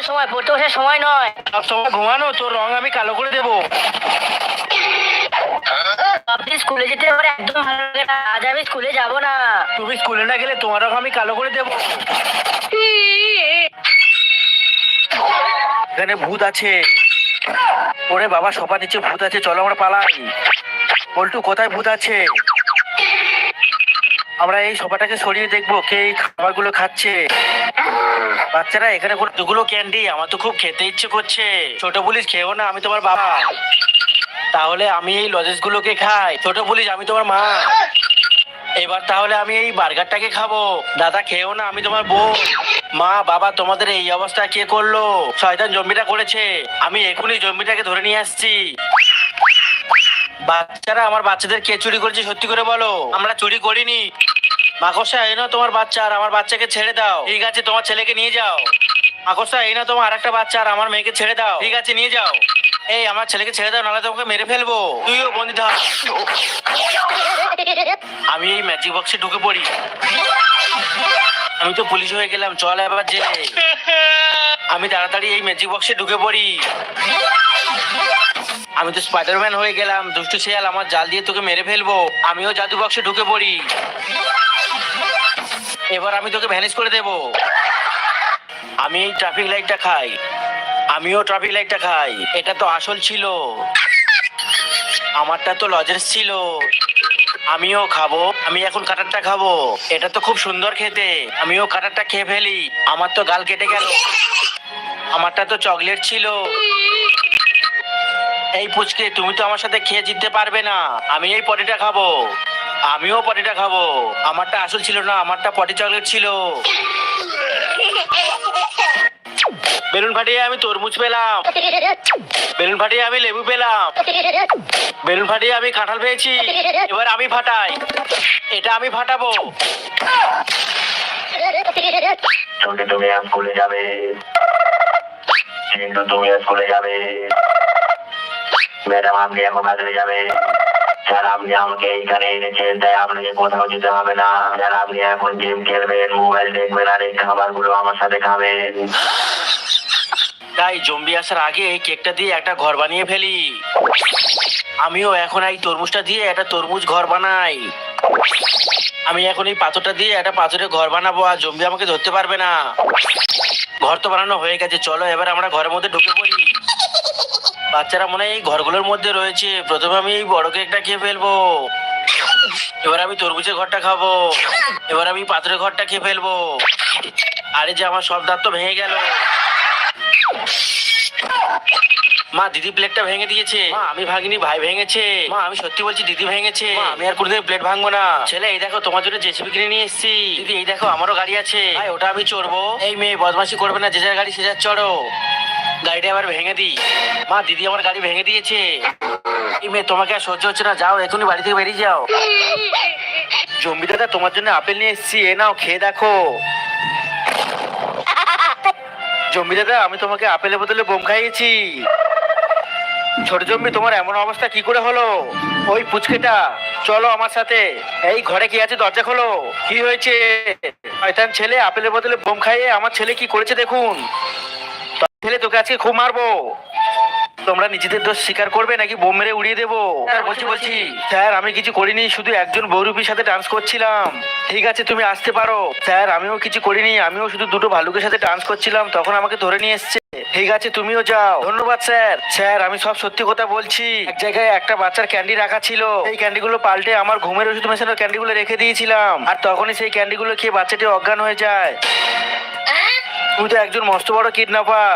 ঘুমানোর সময় পড়তে বসার সময় নয়। সব সময় ঘুমানো তোর রং আমি কালো করে দেবো। আপনি স্কুলে যেতে আমার একদম ভালো লাগে না। আজ আমি স্কুলে যাব না। তুমি স্কুলে না গেলে তোমার রং আমি কালো করে দেবো। এখানে ভূত আছে। ওরে বাবা সবার নিচে ভূত আছে চলো আমরা পালাই। পল্টু কোথায় ভূত আছে? আমরা এই সবাটাকে সরিয়ে দেখব কে এই খাবারগুলো খাচ্ছে। বাচ্চারা, এখানে কতগুলো ক্যান্ডি, আমার তো খুব খেতে ইচ্ছে করছে। ছোট পুলিশ, খেয়েও না, আমি তোমার বাবা। তাহলে আমি এই লজেস গুলোকে খাই। ছোট পুলিশ, আমি তোমার মা। এবার তাহলে আমি এই বার্গারটাকে খাব। দাদা, খেয়েও না, আমি তোমার বউ। মা, বাবা, তোমাদের এই অবস্থা কে করল? শয়তান জম্বিটা করেছে। আমি এখনই জম্বিটাকে ধরে নিয়ে আসছি। বাচ্চারা, আমার বাচ্চাদের কে চুরি করেছে, সত্যি করে বলো? আমরা চুরি করিনি। মাকসা এই না তোমার বাচ্চা আর আমার বাচ্চাকে ছেড়ে দাও। ঠিক আছে, তোমার ছেলেকে নিয়ে যাও। মাকসা এই না তোমার আরেকটা বাচ্চা আর আমার মেয়েকে ছেড়ে দাও। ঠিক আছে, নিয়ে যাও। এই, আমার ছেলেকে ছেড়ে দাও, নাহলে তোমাকে মেরে ফেলব। তুইও বন্দি থাক। আমি এই ম্যাজিক বক্সে ঢুকে পড়ি। আমি তো পুলিশ হয়ে গেলাম, চল এবার জেলে। আমি তাড়াতাড়ি এই ম্যাজিক বক্সে ঢুকে পড়ি। আমি তো স্পাইডারম্যান হয়ে গেলাম, দুষ্টু শেয়াল, আমার জাল দিয়ে তোকে মেরে ফেলব। আমিও জাদু বক্সে ঢুকে পড়ি। এবার আমি তোকে ভ্যানিশ করে দেব। আমি এই ট্রাফিক লাইটটা খাই। আমিও ট্রাফিক লাইটটা খাই। এটা তো আসল ছিল। আমারটা তো লজেন্স ছিল। আমিও খাব। আমি এখন কাটারটা খাব। এটা তো খুব সুন্দর খেতে। আমিও কাটারটা খেয়ে ফেলি। আমার তো গাল কেটে গেল। আমারটা তো চকলেট ছিল। এই পুচকে, তুমি তো আমার সাথে খেয়ে জিততে পারবে না। আমি এই পটিটা খাব। আমিও পটিটা খাব। আমারটা আসল ছিল না, আমারটা পটি চকলেট ছিল। বেলুন ফাটিয়ে আমি তরমুজ পেলাম। বেলুন ফাটিয়ে আমি লেবু পেলাম। বেলুন ফাটিয়ে আমি কাঁঠাল পেয়েছি। এবার আমি ফাটাই। এটা আমি ফাটাবো। তুমি স্কুলে যাবে। তুমি স্কুলে যাবে। ম্যাডাম আপনি এখন বাজারে যাবে। স্যার, আপনি আমাকে এইখানে এনেছেন, তাই আপনাকে কোথাও যেতে হবে না। স্যার, আপনি এখন গেম খেলবেন, মোবাইল দেখবেন, আর এই খাবারগুলো আমার সাথে খাবেন। তাই জম্বি আসার আগে এই কেকটা দিয়ে একটা ঘর বানিয়ে ফেলি। আমিও এখন এই তরমুজটা দিয়ে একটা তরমুজ ঘর বানাই। আমি এখন এই পাথরটা দিয়ে একটা পাথরের ঘর বানাবো, আর জম্বি আমাকে ধরতে পারবে না। ঘর তো বানানো হয়ে গেছে, চলো এবার আমরা ঘরের মধ্যে ঢুকে পড়ি। বাচ্চারা মনে হয় এই ঘরগুলোর মধ্যে রয়েছে। প্রথমে আমি এই বড় কেকটা খেয়ে ফেলব। এবার আমি তরমুজের ঘরটা খাব। এবার আমি পাথরের ঘরটা খেয়ে ফেলব। আরে যে আমার সব দাঁত তো ভেঙে গেল। মা দিদি প্লেটটা ভেঙে দিয়েছে। মা আমি ভাঙিনি ভাই ভেঙেছে। মা আমি সত্যি বলছি দিদি ভেঙেছে। মা, আমি আর কোনোদিন প্লেট ভাঙবো না। ছেলে এই দেখো তোমার জন্য জেসিবি কিনে নিয়ে এসেছি। দিদি এই দেখো আমারও গাড়ি আছে। ভাই ওটা আমি চড়বো। এই মেয়ে বদমাশি করবে না যে যার গাড়ি সে যার চড়ো। গাড়িটা আবার ভেঙে দিই। মা, দিদি আমার গাড়ি ভেঙে দিয়েছে। মেয়ে, তোমাকে আর সহ্য হচ্ছে না। যাও, এখনই বাড়ি থেকে বেরিয়ে যাও। জম্বি দাদা তোমার জন্য আপেল নিয়ে এসেছি। এ নাও, খেয়ে দেখো। জম্বি দাদা আমি তোমাকে আপেলের বদলে বোম খাইয়েছি। ছোট জম্বি, তোমার এমন অবস্থা কি করে হলো? ওই পুচকেটা, চলো আমার সাথে। এই ঘরে কি আছে? দরজা খোলো। কি হয়েছে? ছেলে, আপেলের বদলে বোম খাইয়ে আমার ছেলে কি করেছে দেখুন। ছেলে তোকে আজকে খুব মারবো। তোমরা নিজেদের দোষ স্বীকার করবে নাকি? বোম মেরে উড়িয়ে দেবো। বলছি বলছি স্যার আমি কিছু করিনি শুধু একজন বৌরূপীর সাথে ডান্স করছিলাম। ঠিক আছে তুমি আসতে পারো। স্যার আমিও কিছু করিনি আমিও শুধু দুটো ভালুকের সাথে ডান্স করছিলাম তখন আমাকে ধরে নিয়ে এসছে। ঠিক আছে তুমিও যাও। ধন্যবাদ স্যার। স্যার আমি সব সত্যি কথা বলছি। এক জায়গায় একটা বাচ্চার ক্যান্ডি রাখা ছিল। এই ক্যান্ডিগুলো পাল্টে আমার ঘুমের ওষুধ মেশানোর ক্যান্ডিগুলো রেখে দিয়েছিলাম। আর তখনই সেই ক্যান্ডিগুলো খেয়ে বাচ্চাটি অজ্ঞান হয়ে যায়। তুমি তো একজন মস্ত বড় কিডন্যাপার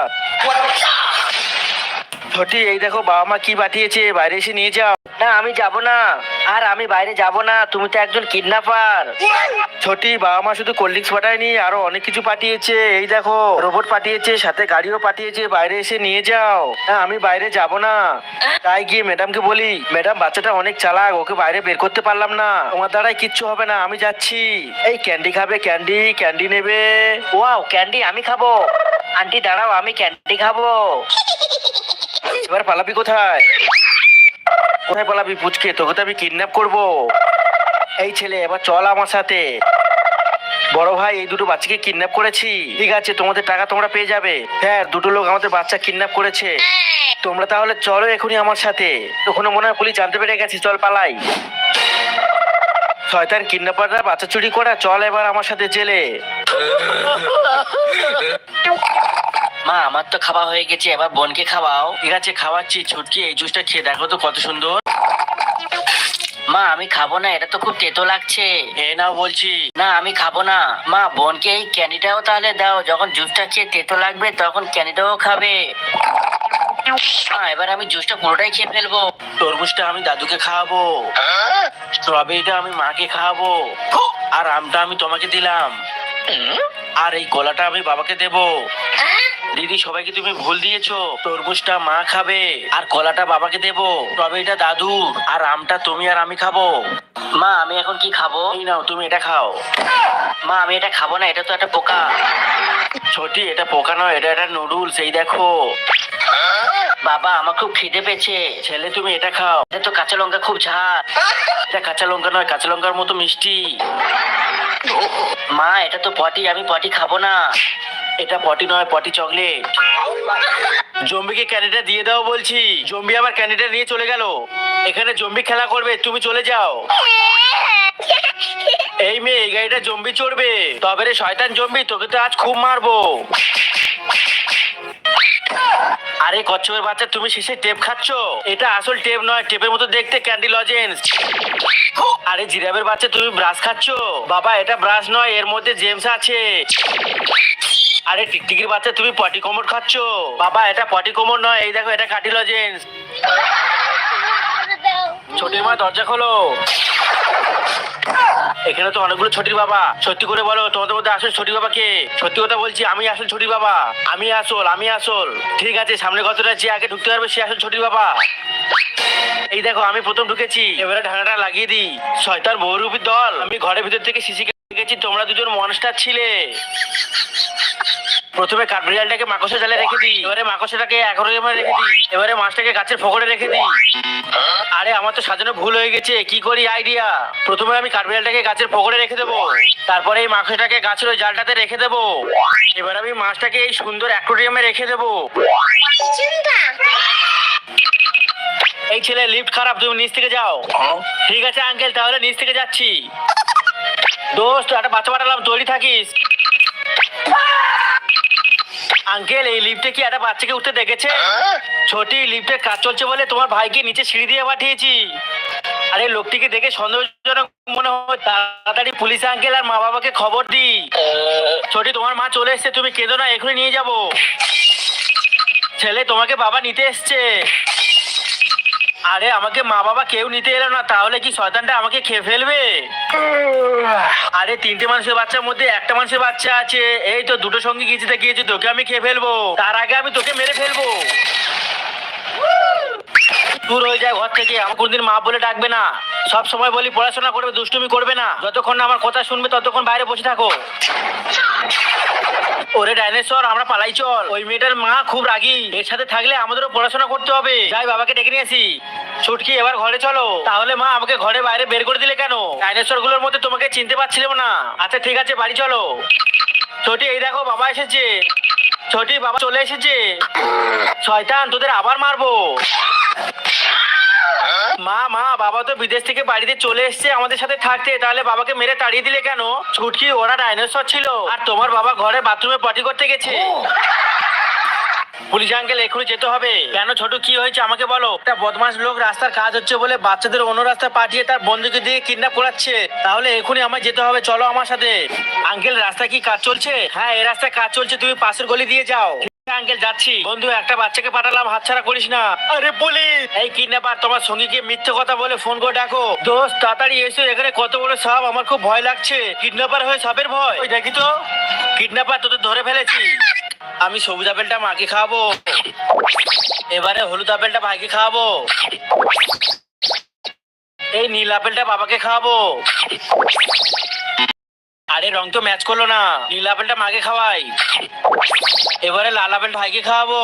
ছোটি এই দেখো বাবা মা কি পাঠিয়েছে বাইরে এসে নিয়ে যাও। না আমি যাব না। আর আমি বাইরে যাব না তুমি তো একজন কিডন্যাপার ছোটি বাবা মা শুধু কোল্ড ড্রিঙ্কস পাঠায়নি আরও অনেক কিছু পাঠিয়েছে। এই দেখো রোবট পাঠিয়েছে সাথে গাড়িও পাঠিয়েছে বাইরে এসে নিয়ে যাও। না আমি বাইরে যাব না। তাই গিয়ে ম্যাডামকে বলি ম্যাডাম বাচ্চাটা অনেক চালাক ওকে বাইরে বের করতে পারলাম না। তোমার দ্বারাই কিচ্ছু হবে না আমি যাচ্ছি। এই ক্যান্ডি খাবে ক্যান্ডি ক্যান্ডি নেবে। ওয়াও ক্যান্ডি আমি খাব। আন্টি দাঁড়াও আমি ক্যান্ডি খাব। এবার পালাবি কোথায়? কোথায় পালাবি পুচকে? তোকে তো আমি কিডন্যাপ করব। এই ছেলে, এবার চল আমার সাথে। বড় ভাই, এই দুটো বাচ্চাকে কিডন্যাপ করেছি। ঠিক আছে, তোমাদের টাকা তোমরা পেয়ে যাবে। হ্যাঁ দুটো লোক আমাদের বাচ্চা কিডন্যাপ করেছে। তোমরা তাহলে চলো এখনই আমার সাথে। ওখানে মনে হয় পুলিশ জানতে পেরে গেছে, চল পালাই। শয়তান কিডন্যাপাররা বাচ্চা চুরি করা, চল এবার আমার সাথে জেলে। মা আমার তো খাওয়া হয়ে গেছে এবার বোনকে খাওয়াও। ঠিক আছে খাওয়াচ্ছি ছুটকি এই জুসটা খেয়ে দেখো তো কত সুন্দর। মা আমি খাব না এটা তো খুব তেতো লাগছে। এ নাও বলছি। না আমি খাব না। মা বোনকে এই ক্যানিটাও তাহলে দাও যখন জুসটা খেয়ে তেতো লাগবে তখন ক্যানিটাও খাবে। মা এবার আমি জুসটা পুরোটাই খেয়ে ফেলব। তরমুজটা আমি দাদুকে খাওয়াবো। স্ট্রবেরিটা আমি মাকে খাওয়াবো। আর আমটা আমি তোমাকে দিলাম। আর এই কলাটা আমি বাবাকে দেবো। দিদি সবাইকে তুমি ভুল দিয়েছ। তরমুজটা মা খাবে আর কলাটা বাবাকে দেবো। স্ট্রবেরিটা দাদু আর আমটা তুমি আর আমি খাব। মা আমি এখন কি খাব? এই নাও তুমি এটা খাও। মা আমি এটা খাব না এটা তো একটা পোকা। ছোটি এটা পোকা নয় এটা একটা নুডলস এই দেখো। বাবা আমার খুব খিদে পেয়েছে। ছেলে তুমি এটা খাও। এটা তো কাঁচা লঙ্কা খুব ঝাল। এটা কাঁচা লঙ্কা নয় কাঁচা লঙ্কার মতো মিষ্টি। মা এটা তো পটি আমি পটি খাব না। এটা পটি নয়, পটি চকলেট। জম্বিকে ক্যান্ডিটা দিয়ে দাও বলছি। জম্বি আবার ক্যান্ডিটা নিয়ে চলে গেল। এখানে জম্বি খেলা করবে, তুমি চলে যাও। এই মেয়ে, এই গাড়িটা জম্বি চড়বে। তবে রে শয়তান জম্বি, তোকে তো আজ খুব মারবো। আরে কচ্ছপের বাচ্চা, তুমি শেষে টেপ খাচ্ছ? এটা আসল টেপ নয়, টেপের মতো দেখতে ক্যান্ডি লজেন্স। আরে জিরাবের বাচ্চা, তুমি ব্রাশ খাচ্ছ? বাবা, এটা ব্রাশ নয়, এর মধ্যে জেমস আছে। আরে টিকটিকির বাচ্চা, তুমি পটি কোমর খাচ্ছ? বাবা, এটা পটি কোমর নয়, এই দেখো, এটা কাটি লজেন্স ছোটির মা, দরজা খোলো। এখানে তো অনেকগুলো ছোটির বাবা। সত্যি করে বলো, তোমাদের মধ্যে আসল ছোটি বাবা কে? সত্যি কথা বলছি, আমি আসল ছোটি বাবা। আমি আসল আমি আসল। ঠিক আছে, সামনে কতটা যে আগে ঢুকতে পারবে, সে আসল ছোটি বাবা। এই দেখো, আমি প্রথম ঢুকেছি। এবারে ঢাকাটা লাগিয়ে দিই। শয়তান বহুরূপী দল। আমি ঘরের ভিতর থেকে সিসি গেছি তোমরা দুজন মনস্টার ছিলে। প্রথমে কাঠবিড়ালটাকে মাকসা জালে রেখে দিই। এবারে মাকসাটাকে অ্যাকোরিয়ামে রেখে দিই। এবারে মাছটাকে গাছের ফোকরে রেখে দিই। আরে, আমার তো সাজানো ভুল হয়ে গেছে। কি করি আইডিয়া প্রথমে আমি কাঠবিড়ালটাকে গাছের ফোকরে রেখে দেবো। তারপরে এই মাকসাটাকে গাছের ওই জালটাতে রেখে দেবো। এবার আমি মাছটাকে এই সুন্দর অ্যাকোরিয়ামে রেখে দেবো। এই ছেলে লিফট খারাপ, তুমি নিচ থেকে যাও। ঠিক আছে আঙ্কেল তাহলে নিচ থেকে যাচ্ছি। দোস্ত, একটা বাচ্চা পাঠালাম, তৈরি থাকিস। আঙ্কেল এই লিফটে কি একটা বাচ্চাকে উঠতে দেখেছে? ছোটি লিফটে কাজ চলছে বলে তোমার ভাইকে নিচে সিঁড়ি দিয়ে পাঠিয়েছি। আরে লোকটিকে দেখে সন্দেহজনক মনে হয় তাড়াতাড়ি পুলিশ আঙ্কেল আর মা বাবাকে খবর দি ছোটি তোমার মা চলে এসছে তুমি কেঁদো না এখনই নিয়ে যাব। ছেলে তোমাকে বাবা নিতে এসছে। আরে, আমাকে মা বাবা কেউ নিতে এলো না, তাহলে কি শয়তানটা আমাকে খেয়ে ফেলবে? আরে, তিনটে মানুষের বাচ্চার মধ্যে একটা মানুষের বাচ্চা আছে, এই তো দুটো সঙ্গে গিয়েছে গিয়েছে, তোকে আমি খেয়ে ফেলব। তার আগে আমি তোকে মেরে ফেলব। দূর হয়ে যায় ঘর থেকে আমার কোনদিন মা বলে ডাকবে না। সব সময় বলি, পড়াশোনা করবে, দুষ্টুমি করবে না। যতক্ষণ না আমার কথা শুনবে, ততক্ষণ বাইরে বসে থাকো। ওরে ডাইনোসর, আমরা পালাই চল। ওই মেয়েটার মা খুব রাগী। এর সাথে থাকলে আমাদেরও পড়াশোনা করতে হবে। যাই, বাবাকে ডেকে নিয়ে আসি। ছুটকি, এবার ঘরে চলো। তাহলে মা আমাকে ঘরে বাইরে বের করে দিলে কেন? ডাইনোসরগুলোর মধ্যে তোমাকে চিনতে পারছিলাম না। আচ্ছা ঠিক আছে, বাড়ি চলো। ছোটি, এই দেখো, বাবা এসেছে। ছোটি, বাবা চলে এসেছে। শয়তান, তোদের আবার মারবো। মা মা বাবা তো বিদেশ থেকে বাড়িতে চলে এসেছে আমাদের সাথে থাকতে। তাহলে বাবাকে মেরে তাড়িয়ে দিলে কেন? ছুটকি ওরা ডাইনোসর ছিল। আর তোমার বাবা ঘরে বাথরুমে পটি করতে গেছে। পুলিশ আঙ্কেল এখনই যেতে হবে। কেন ছোট কি হয়েছে আমাকে বলো? একটা বদমাস লোক রাস্তার কাজ হচ্ছে বলে বাচ্চাদের অন্য রাস্তায় পাঠিয়ে তার বন্ধুকে দিয়ে কিডন্যাপ করাচ্ছে। তাহলে এখনই আমার যেতে হবে চলো আমার সাথে। আঙ্কেল রাস্তায় কি কাজ চলছে? হ্যাঁ এই রাস্তায় কাজ চলছে তুমি পাশের গলি দিয়ে যাও। আঙ্কেল যাচ্ছি। বন্ধু একটা বাচ্চাকে পাঠালাম হাতছাড়া করিস না। আরে পুলিশ এই কিডন্যাপার তোমার সঙ্গীকে মিথ্যে কথা বলে ফোন করে ডাকো। দোস্ত তাড়াতাড়ি এসো এখানে কত বড় সাপ আমার খুব ভয় লাগছে। কিডন্যাপার হয়ে সাপের ভয়। ওই দেখি তো। কিডন্যাপার তোদের ধরে ফেলেছি। আমি সবুজ আপেলটা মাকে খাওয়াবো। এবারে হলুদ আপেলটা ভাইকে খাওয়াবো। এই নীল আপেলটা বাবাকে খাওয়াবো। আরে, রং তো ম্যাচ করল না। নীল আপেলটা মাকে খাওয়াই। এবারে লাল আপেল ভাইকে খাওয়াবো।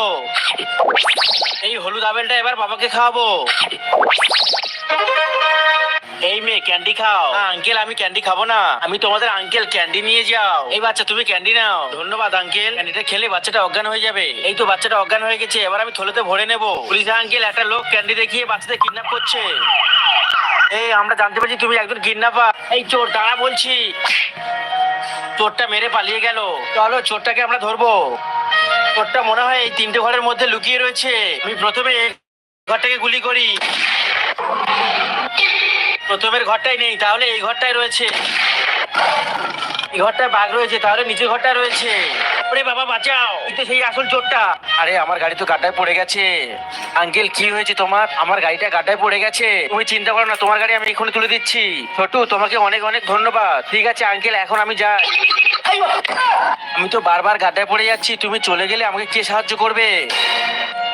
এই হলুদ আপেলটা এবার বাবাকে খাওয়াবো। এই মেয়ে, ক্যান্ডি খাও। আঙ্কেল আমি ক্যান্ডি খাব না। আমি তোমাদের আঙ্কেল ক্যান্ডি নিয়ে যাও। এই বাচ্চা, তুমি ক্যান্ডি নাও। ধন্যবাদ আঙ্কেল ক্যান্ডিটা খেলে বাচ্চাটা অজ্ঞান হয়ে যাবে। এই তো বাচ্চাটা অজ্ঞান হয়ে গেছে। এবার আমি থলেতে ভরে নেব। পুলিশ আঙ্কেল একটা লোক ক্যান্ডি দেখিয়ে বাচ্চাদের কিডন্যাপ করছে। এই, আমরা জানতে পারছি তুমি একজন কিডন্যাপার এই চোর, দাঁড়া বলছি। চোরটা মেরে পালিয়ে গেল। চলো, চোরটাকে আমরা ধরবো। চোরটা মনে হয় এই তিনটে ঘরের মধ্যে লুকিয়ে রয়েছে। আমি প্রথমে ঘরটাকে গুলি করি। প্রথমের ঘরটাই নেই, তাহলে এই ঘরটাই রয়েছে। এই ঘরটায় বাঘ রয়েছে, তাহলে নিচের ঘরটা রয়েছে। ওরে বাবা, বাঁচাও। কিন্তু সেই আসল চোরটা। আরে, আমার গাড়ি তো গাড্ডায় পড়ে গেছে। আঙ্কেল, কি হয়েছে তোমার? আমার গাড়িটা গাড্ডায় পড়ে গেছে। তুমি চিন্তা করো না, তোমার গাড়ি আমি এখনই তুলে দিচ্ছি। ছোটু, তোমাকে অনেক অনেক ধন্যবাদ। ঠিক আছে, আঙ্কেল, এখন আমি যাই। আমি তো বারবার গাড্ডায় পড়ে যাচ্ছি। তুমি চলে গেলে আমাকে কে সাহায্য করবে?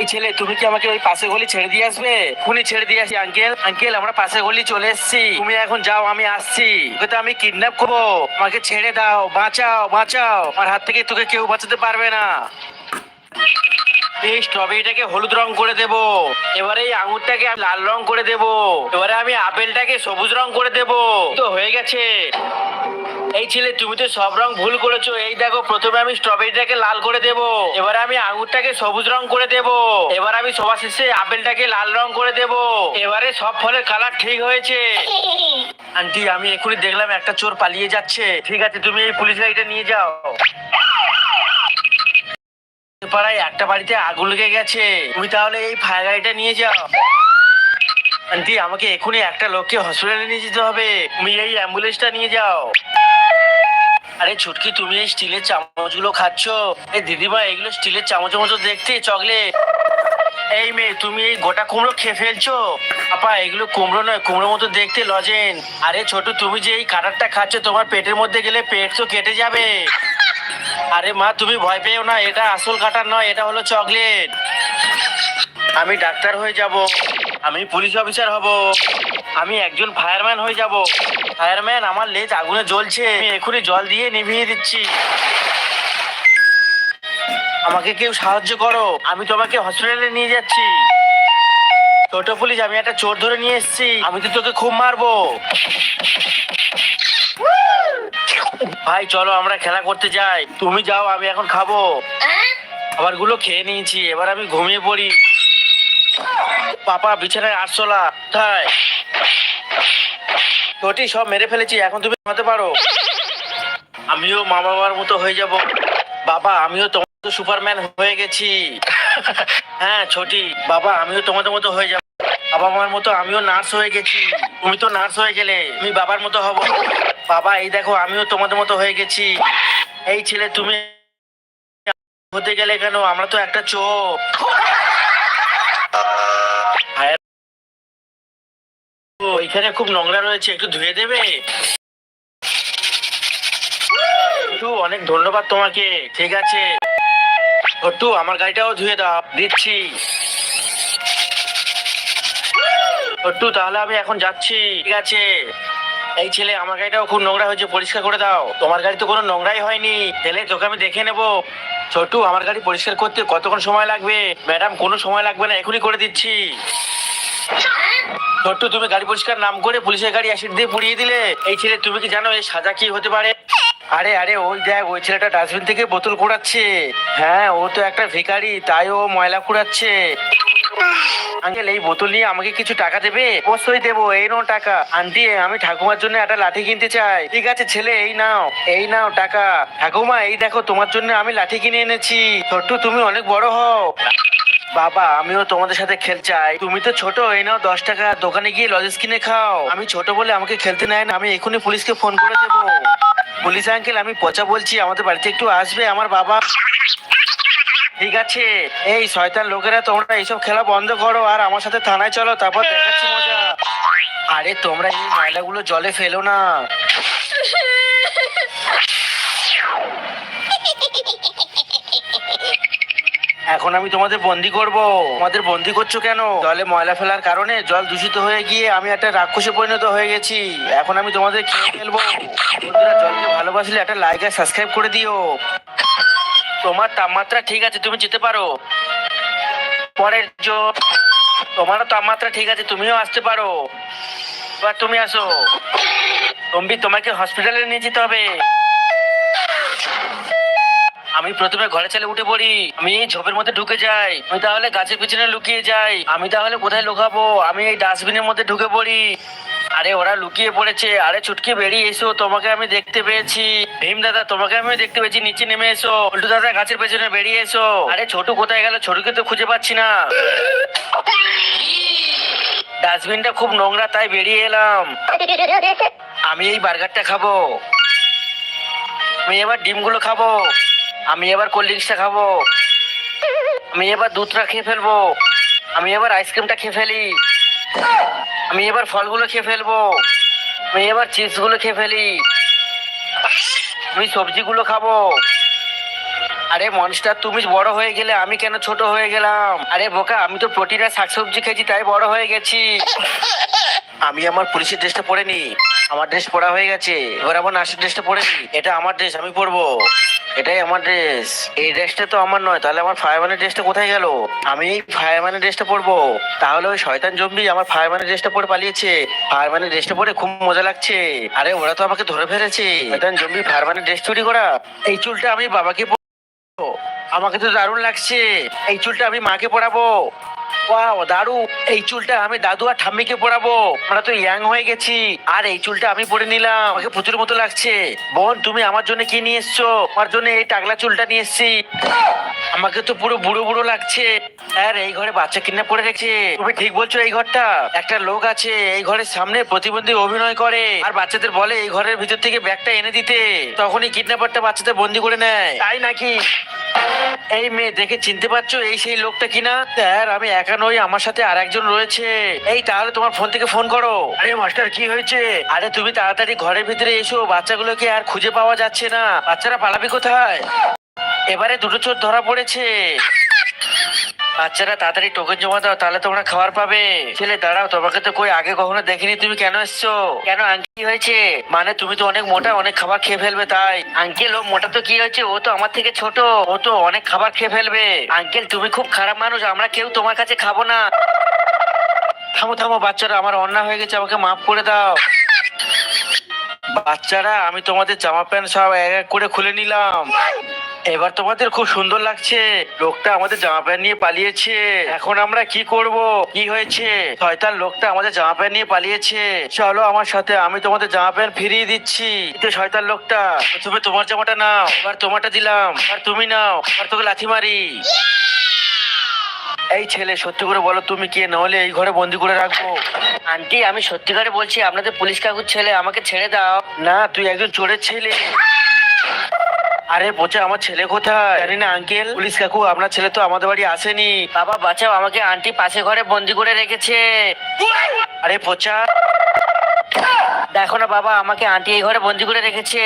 এই ছেলে, তুমি কি আমাকে ওই পাশে গলি ছেড়ে দিয়ে আসবে? খুনি ছেড়ে দিয়ে আসি আঙ্কেল আঙ্কেল আমরা পাশে গলি চলে এসেছি। তুমি এখন যাও, আমি আসছি। তোকে তো আমি কিডন্যাপ করব। আমাকে ছেড়ে দাও, বাঁচাও বাঁচাও। আমার হাত থেকে তোকে কেউ বাঁচাতে পারবে না। এই স্ট্রবেরিটাকে হলুদ রং করে দেব। এবারে এই আঙুরটাকে আমি লাল রং করে দেব। এবারে আমি আপেলটাকে সবুজ রং করে দেব। তো হয়ে গেছে। এই ছেলে, তুমি তো সব রং ভুল করেছ। এই দেখো, প্রথমে আমি স্ট্রবেরিটাকে লাল করে দেব। এবারে আমি আঙুরটাকে সবুজ রং করে দেব। এবার আমি সবার শেষে আপেলটাকে লাল রং করে দেব। এবারে সব ফলের কালার ঠিক হয়েছে। আন্টি আমি এখনই দেখলাম একটা চোর পালিয়ে যাচ্ছে। ঠিক আছে, তুমি এই পুলিশ গাড়িটা নিয়ে যাও। পাড়ায় একটা বাড়িতে আগুন লেগে গেছে। তুমি তাহলে এই ফায়ার গাড়িটা নিয়ে যাও। আন্টি আমাকে এখনই একটা লোককে হসপিটালে নিয়ে যেতে হবে। তুমি এই অ্যাম্বুলেন্সটা নিয়ে যাও। আরে ছুটকি, তুমি এই স্টিলের চামচগুলো খাচ্ছ? এই দিদিমা এগুলো স্টিলের চামচের মতো দেখতে, চকলেট। এই মেয়ে, তুমি এই গোটা কুমড়ো খেয়ে ফেলছো? আপা, এগুলো কুমড়ো নয় কুমড়ো মতো দেখতে লজেন। আরে ছোট, তুমি যে এই কাটারটা খাচ্ছ, তোমার পেটের মধ্যে গেলে পেট তো কেটে যাবে। আরে মা, তুমি ভয় পেও না, এটা আসল কাটার নয়, এটা হলো চকলেট। আমি ডাক্তার হয়ে যাব, আমি পুলিশ অফিসার হব, আমি একজন ফায়ারম্যান হয়ে যাব। ফায়ারম্যান আমার লেজ আগুনে জ্বলছে। আমি এখনই জল দিয়ে নিভিয়ে দিচ্ছি। আমাকে কেউ সাহায্য করো। আমি তোমাকে হসপিটালে নিয়ে যাচ্ছি। ছোট পুলিশ, আমি একটা চোর ধরে নিয়ে এসেছি। আমি তো তোকে খুব মারবো। ভাই, চলো, আমরা খেলা করতে যাই। তুমি যাও, আমি এখন খাব। খাবারগুলো খেয়ে নিয়েছি, এবার আমি ঘুমিয়ে পড়ি। পাপা, বিছানায় আটশোলা কোথায়? ছোটি সব মেরে ফেলেছি, এখন তুমি ঘুমাতে পারো। আমিও মা বাবার মতো হয়ে যাব। বাবা, আমিও তোমার মতো সুপারম্যান হয়ে গেছি। হ্যাঁ ছোটি, বাবা, আমিও তোমাদের মতো হয়ে যাব। বাবা মার মতো আমিও নার্স হয়ে গেছি। তুমি তো নার্স হয়ে গেলে, তুমি বাবার মতো হব। বাবা, এই দেখো, আমিও তোমাদের মতো হয়ে গেছি। এই ছেলে, তুমি হতে গেলে কেন? আমরা তো একটা চোখ এখানে খুব নোংরা রয়েছে, একটু ধুয়ে দেবে? অনেক ধন্যবাদ তোমাকে, ঠিক আছে? একটু আমার গাড়িটাও ধুয়ে দাও দিচ্ছি। একটু তাহলে আমি এখন যাচ্ছি, ঠিক আছে? এই ছেলে, আমার গাড়িটাও খুব নোংরা হয়েছে, পরিষ্কার করে দাও। তোমার গাড়ি তো কোনো নোংরাই হয়নি। ছেলে, তোকে আমি দেখে নেব। ছোটু আমার গাড়ি পরিষ্কার করতে কতক্ষণ সময় লাগবে? ম্যাডাম, কোনো সময় লাগবে না, এখনই করে দিচ্ছি। ছোট্টু তুমি গাড়ি পরিষ্কার নাম করে পুলিশের গাড়ি অ্যাসিড দিয়ে পুড়িয়ে দিলে। এই ছেলে, তুমি কি জানো এই সাজা কি হতে পারে? আরে আরে, ওই দেখ, ওই ছেলেটা ডাস্টবিন থেকে বোতল কুড়াচ্ছে। হ্যাঁ ও তো একটা ভিখারি, তাই ও ময়লা কুড়াচ্ছে। আঙ্কেল, এই বোতল নিয়ে আমাকে কিছু টাকা দেবে? অবশ্যই দেবো, এই নাও টাকা। আন্টি, আমি ঠাকুমার জন্য একটা লাঠি কিনতে চাই। ঠিক আছে ছেলে, এই নাও এই নাও টাকা। ঠাকুমা, এই দেখো, তোমার জন্য আমি লাঠি কিনে এনেছি। ছোট্টু, তুমি অনেক বড় হও। বাবা, আমিও তোমাদের সাথে খেল চাই। তুমি তো ছোট, এই নাও দশ টাকা। দোকানে গিয়ে লজেস কিনে খাও। আমি ছোট বলে আমাকে খেলতে নেয় না, আমি এখনই পুলিশকে ফোন করে দেবো। পুলিশ আঙ্কেল, আমি পচা বলছি, আমাদের বাড়িতে একটু আসবে আমার বাবা। ঠিক আছে। এই শয়তান লোকেরা, তোমরা এইসব খেলা বন্ধ করো আর আমার সাথে থানায় চলো, তারপর দেখাচ্ছি মজা। আরে, তোমরা এই ময়লাগুলো জলে ফেলো না। এখন আমি তোমাদের বন্দি করব। তোমাদের বন্দি করছ কেন? জলে ময়লা ফেলার কারণে জল দূষিত হয়ে গিয়ে আমি একটা রাক্ষসে পরিণত হয়ে গেছি। এখন আমি তোমাদের খেয়ে ফেলব বন্ধুরা, জলকে ভালোবাসলে একটা লাইক আর সাবস্ক্রাইব করে দিও। তোমার তাপমাত্রা ঠিক আছে, তুমি যেতে পারো। পরের জোর তোমারও তাপমাত্রা ঠিক আছে, তুমিও আসতে পারো। এবার তুমি আসো। তম্বি তোমাকে হসপিটালে নিয়ে যেতে হবে। আমি প্রথমে ঘরে চলে উঠে পড়ি। আমি এই ঝোপের মধ্যে ঢুকে যাই। আমি তাহলে গাছের পিছনে লুকিয়ে যাই। আমি তাহলে কোথায় লুকাবো? আমি এই ডাস্টবিনের মধ্যে ঢুকে পড়ি। আরে, ওরা লুকিয়ে পড়েছে। আরে ছুটকে বেরিয়ে এসো। তোমাকে আমি দেখতে পেয়েছি। ভীম দাদা, তোমাকে আমি দেখতে পেয়েছি। নিচে নেমে এসো। উল্টু দাদা, গাছের পেছনে বেরিয়ে এসো। আরে, ছোটু কোথায় গেল? ছোটুকে তো খুঁজে পাচ্ছি না। ডাস্টবিনটা খুব নোংরা, তাই বেরিয়ে এলাম। আমি এই বার্গারটা খাব। আমি এবার ডিমগুলো খাব। আমি এবার কোল্ড ড্রিঙ্কসটা খাব। আমি এবার দুধটা খেয়ে ফেলব। আমি এবার আইসক্রিমটা খেয়ে ফেলি। আমি এবার ফলগুলো খেয়ে ফেলব। আমি এবার চিপসগুলো খেয়ে ফেলি। আমি সবজিগুলো খাব। আরে মনস্টার তুমি বড় হয়ে গেলে আমি কেন ছোট হয়ে গেলাম? আরে বোকা, আমি তো প্রোটিন আর শাকসবজি খেয়েছি, তাই বড় হয়ে গেছি। আমি আমার পুলিশের ড্রেসটা পরে নি। আমার ড্রেস পরা হয়ে গেছে। এবার আমার নার্সের ড্রেসটা পরে নি। এটা আমার ড্রেস, আমি পরবো। এটাই আমার ড্রেস। এই ড্রেসটা তো আমার নয়, তাহলে আমার ফায়ারম্যানের ড্রেসটা কোথায় গেল? আমি ফায়ারম্যানের ড্রেসটা পরবো। তাহলে ওই শয়তান জম্বি আমার ফায়ারম্যানের ড্রেসটা পরে পালিয়েছে। ফায়ারম্যানের ড্রেসটা পরে খুব মজা লাগছে। আরে, ওরা তো আমাকে ধরে ফেলেছে। শয়তান জম্বি ফায়ারম্যানের ড্রেস চুরি করা। এই চুলটা আমি বাবাকে। আমাকে তো দারুণ লাগছে। এই চুলটা আমি মাকে পরাবো। ওয়াও, দারু, এই চুলটা আমি দাদু আর ঠাম্মিকে পরাবো। আমরা তো ইয়াং হয়ে গেছি। আর এই চুলটা আমি পরে নিলাম। আমাকে প্রচুর মতো লাগছে। বোন, তুমি আমার জন্য কি নিয়ে এসছো? আমার জন্য এই টাকলা চুলটা নিয়ে এসছি। আমাকে তো পুরো বুড়ো বুড়ো লাগছে। আর এই ঘরে বাচ্চা কিডন্যাপ করে রেখেছে। তুমি ঠিক বলছো এই ঘরটা। একটা লোক আছে, এই ঘরের সামনে প্রতিবন্ধী অভিনয় করে। আর বাচ্চাদের বলে এই ঘরের ভিতর থেকে ব্যাগটা এনে দিতে। তখনই কিডন্যাপারটা বাচ্চাদের বন্দি করে নেয়। তাই নাকি? এই মেয়ে, দেখে চিনতে পারছ এই সেই লোকটা কিনা? স্যার, আমি একা নই আমার সাথে আর একজন রয়েছে। এই, তাহলে তোমার ফোন থেকে ফোন করো। আরে, মাস্টার, কি হয়েছে? আরে, তুমি তাড়াতাড়ি ঘরের ভিতরে এসো। বাচ্চাগুলোকে আর খুঁজে পাওয়া যাচ্ছে না। বাচ্চারা পালাবি কোথায়? এবারে দুটো চোর ধরা পড়েছে। বাচ্চারা তাড়াতাড়ি টোকেন জমা দাও তাহলে তোমরা খাবার পাবে। ছেলে দাঁড়াও তোমাকে তো কই আগে কখনো দেখিনি তুমি কেন এসছো? কেন আঙ্কি হয়েছে? মানে তুমি তো অনেক মোটা অনেক খাবার খেয়ে ফেলবে তাই। আঙ্কেল ও মোটা তো কি হয়েছে? ও তো আমার থেকে ছোট। ও তো অনেক খাবার খেয়ে ফেলবে। আঙ্কেল তুমি খুব খারাপ মানুষ আমরা কেউ তোমার কাছে খাব না। থামো থামো বাচ্চারা আমার অন্যায় হয়ে গেছে আমাকে মাফ করে দাও। বাচ্চারা, আমি তোমাদের জামা প্যান্ট সব এক এক করে খুলে নিলাম। এবার তোমাদের খুব সুন্দর লাগছে। লোকটা আমাদের জামা প্যান্ট নিয়ে পালিয়েছে। এখন আমরা কি করব? কি হয়েছে? শয়তান লোকটা আমাদের জামা প্যান্ট নিয়ে পালিয়েছে। চলো আমার সাথে, আমি তোমাদের জামা প্যান্ট ফিরিয়ে দিচ্ছি। কিন্তু শয়তান লোকটা, প্রথমে তোমার জামাটা নাও, এবার তোমারটা দিলাম, আর তুমি নাও আর তোকে লাথি মারি। এই ছেলে সত্যি করে বলো তুমি কে? নাহলে এই ঘরে বন্দি করে রাখব। আন্টি আমি সত্যি করে বলছি আপনাদের পুলিশ কাকুর ছেলে আমাকে ছেড়ে দাও। না তুই একজন চোরের ছেলে। আরে বোঝা আমার ছেলে কোথায়? জানি না আঙ্কেল। পুলিশ কাকু আপনার ছেলে তো আমাদের বাড়ি আসেনি। বাবা বাঁচাও আমাকে আন্টি পাশে ঘরে বন্দি করে রেখেছে। আরে পোচা দেখো না বাবা আমাকে আন্টি এই ঘরে বন্দি করে রেখেছে।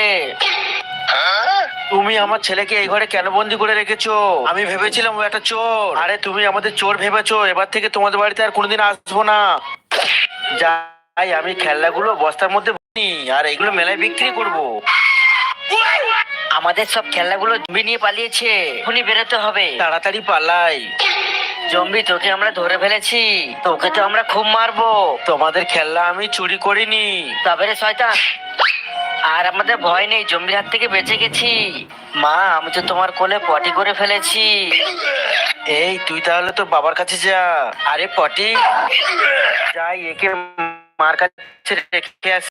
তুমি আমার ছেলেকে এই ঘরে কেন বন্দি করে রেখেছো? আমি ভেবেছিলাম ও একটা চোর। আরে তুমি আমাদের চোর ভেবেছো, এবার থেকে তোমাদের বাড়িতে আর কোনোদিন আসব না। যাই, আমি খেলনাগুলো বস্তার মধ্যে আর এগুলো মেলায় বিক্রি করব। আমাদের সব খেলনাগুলো জম্বি নিয়ে পালিয়েছে, এখনই বেরোতে হবে। তাড়াতাড়ি পালাই। জম্বি, তোকে আমরা ধরে ফেলেছি। তোকে তো আমরা খুব মারবো। তোমাদের খেলনা আমি চুরি করিনি। তবে রে শয়তান আর আমাদের ভয় নেই জম্বির হাত থেকে বেঁচে গেছি। মা আমি তো তোমার কোলে পটি করে ফেলেছি। এই তুই তাহলে তো বাবার কাছে যা। আরে পটি। যাই একে মার কাছে রেখে আসি।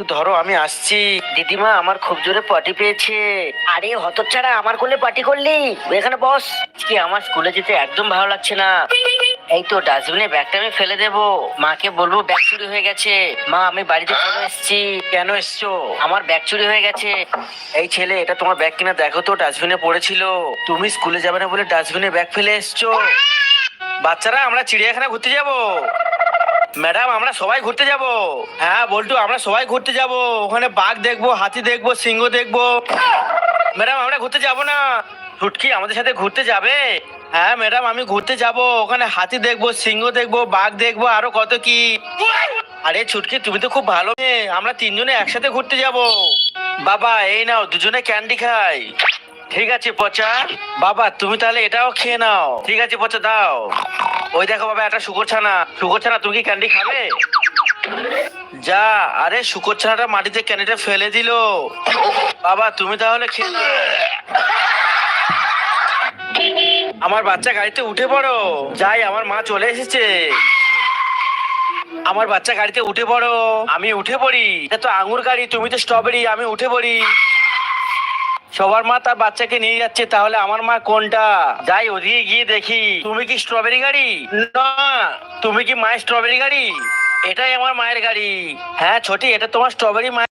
ধরো আমি আসছি। দিদিমা আমার খুব জোরে পটি পেয়েছে। আরে হতচ্ছাড়া আমার কোলে পটি করলি? এখানে বস। কি আমার স্কুলে যেতে একদম ভালো লাগছে না। এই তো ডাস্টবিনে ব্যাগটা আমি ফেলে দেব। মাকে বলব ব্যাগ চুরি হয়ে গেছে। মা আমি বাড়িতে চলে এসেছি। কেন এসছো? আমার ব্যাগ চুরি হয়ে গেছে। এই ছেলে এটা তোমার ব্যাগ কিনা দেখো তো ডাস্টবিনে পড়েছিল। তুমি স্কুলে যাবে না বলে ডাস্টবিনে ব্যাগ ফেলে এসছো। বাচ্চারা আমরা চিড়িয়াখানা ঘুরতে যাব। ম্যাডাম আমরা সবাই ঘুরতে যাব। হ্যাঁ বল্টু আমরা সবাই ঘুরতে যাব। ওখানে বাঘ দেখব হাতি দেখব সিংহ দেখব। ম্যাডাম আমরা ঘুরতে যাব না। ছুটকি আমাদের সাথে ঘুরতে যাবে? হ্যাঁ ম্যাডাম, আমি ঘুরতে যাব। ওখানে হাতি দেখব, সিংহ দেখব, বাঘ দেখব, আরও কত কি। আরে ছুটকি, তুমি তো খুব ভালো মেয়ে। আমরা তিনজনে একসাথে ঘুরতে যাব। বাবা, এই নাও, দুজনে ক্যান্ডি খাই। ঠিক আছে, পচা। বাবা, তুমি তাহলে এটাও খেয়ে নাও। ঠিক আছে, পচা, দাও। ওই দেখো বাবা, একটা শুকর ছানা। শুকর ছানা, তুমি কি ক্যান্ডি খাবে? যা, আরে শুকর ছানাটা মাটিতে ক্যান্ডিটা ফেলে দিল। বাবা, তুমি তাহলে খেয়ে। আমার বাচ্চা গাড়িতে উঠে পড়ো। যাই, আমার মা চলে এসেছে। আমার বাচ্চা গাড়িতে উঠে পড়ো। আমি উঠে পড়ি। এটা তো আঙুর গাড়ি, তুমি তো স্ট্রবেরি আমি উঠে পড়ি। সবার মা তার বাচ্চাকে নিয়ে যাচ্ছে, তাহলে আমার মা কোনটা? যাই, ওদিকে গিয়ে দেখি। তুমি কি স্ট্রবেরি গাড়ি? না, তুমি কি মায়ের স্ট্রবেরি গাড়ি? এটাই আমার মায়ের গাড়ি। হ্যাঁ ছোটি, এটা তোমার স্ট্রবেরি মা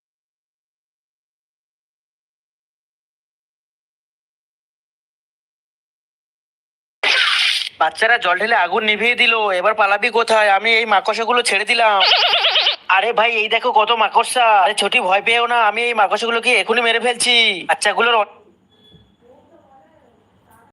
বাচ্চারা জল ঢেলে আগুন নিভিয়ে দিল, এবার পালাবি কোথায়? আমি এই মাকড়সাগুলো ছেড়ে দিলাম। আরে ভাই, এই দেখো কত মাকড়সা। আরে ছোটি, ভয় পেও না, আমি এই মাকড়সাগুলোকে এখনই মেরে ফেলছি। বাচ্চাগুলোর